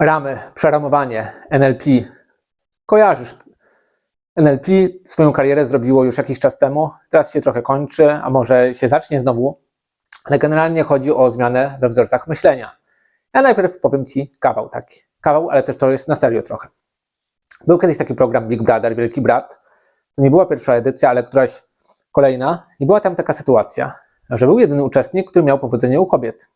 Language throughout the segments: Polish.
Ramy, przeramowanie, NLP. Kojarzysz. NLP swoją karierę zrobiło już jakiś czas temu, teraz się trochę kończy, a może się zacznie znowu, ale generalnie chodzi o zmianę we wzorcach myślenia. Ja najpierw powiem Ci kawał taki. Kawał, ale też to jest na serio trochę. Był kiedyś taki program Big Brother, Wielki Brat. To nie była pierwsza edycja, ale któraś kolejna. I była tam taka sytuacja, że był jeden uczestnik, który miał powodzenie u kobiet.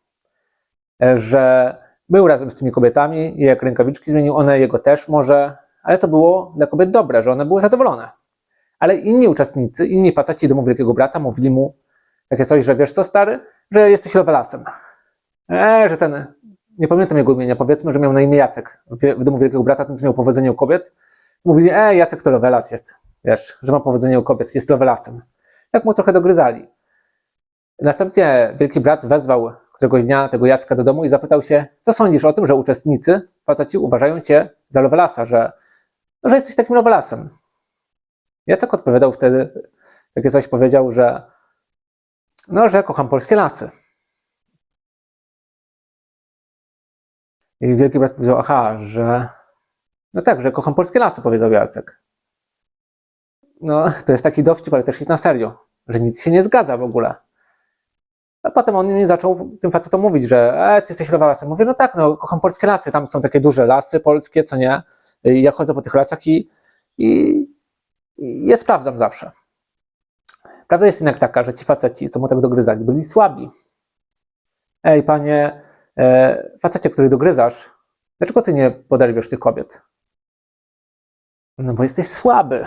E, Że był razem z tymi kobietami jak rękawiczki zmienił, one jego też może, ale to było dla kobiet dobre, że one były zadowolone. Ale inni uczestnicy, inni faceci domu Wielkiego Brata mówili mu takie coś, że wiesz co stary, że jesteś lovelasem. Eee, że ten, nie pamiętam jego imienia, powiedzmy, że miał na imię Jacek w domu Wielkiego Brata, ten co miał powodzenie u kobiet. Mówili, e, Jacek to lovelas jest, wiesz, że ma powodzenie u kobiet, jest lovelasem. Tak mu trochę dogryzali. Następnie Wielki Brat wezwał któregoś dnia tego Jacka do domu i zapytał się, co sądzisz o tym, że uczestnicy, faceci uważają cię za Lovelasa, że, no, że jesteś takim Lovelasem. Jacek odpowiadał wtedy, takie coś powiedział, że no, że kocham polskie lasy. I Wielki Brat powiedział, aha, że no tak, że kocham polskie lasy, powiedział Jacek. No, to jest taki dowcip, ale też jest na serio, że nic się nie zgadza w ogóle. A potem on mi zaczął tym facetom mówić, że e, ty jesteś lewalasem. Mówię, no tak, no kocham polskie lasy, tam są takie duże lasy polskie, co nie. I ja chodzę po tych lasach i, i, i je sprawdzam zawsze. Prawda jest jednak taka, że ci faceci, co mu tak dogryzali, byli słabi. Ej, panie, e, facecie, który dogryzasz, dlaczego ty nie poderwiesz tych kobiet? No bo jesteś słaby.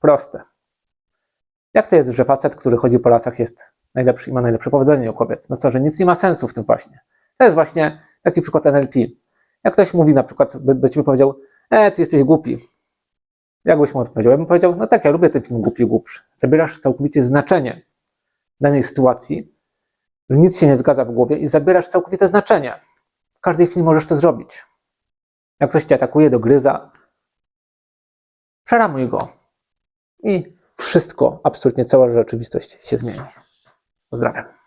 Proste. Jak to jest, że facet, który chodzi po lasach jest najlepszy i ma najlepsze powodzenie u kobiet? No co, że nic nie ma sensu w tym właśnie. To jest właśnie taki przykład NLP. Jak ktoś mówi na przykład, by do ciebie powiedział, e, ty jesteś głupi. Jak byś mu odpowiedział? Ja bym powiedział, no tak, ja lubię ten film głupi głupszy. Zabierasz całkowicie znaczenie danej sytuacji, że nic się nie zgadza w głowie i zabierasz całkowite znaczenie. W każdej chwili możesz to zrobić. Jak ktoś cię atakuje, dogryza, przeramuj go. I wszystko, absolutnie cała rzeczywistość się zmieni. Pozdrawiam.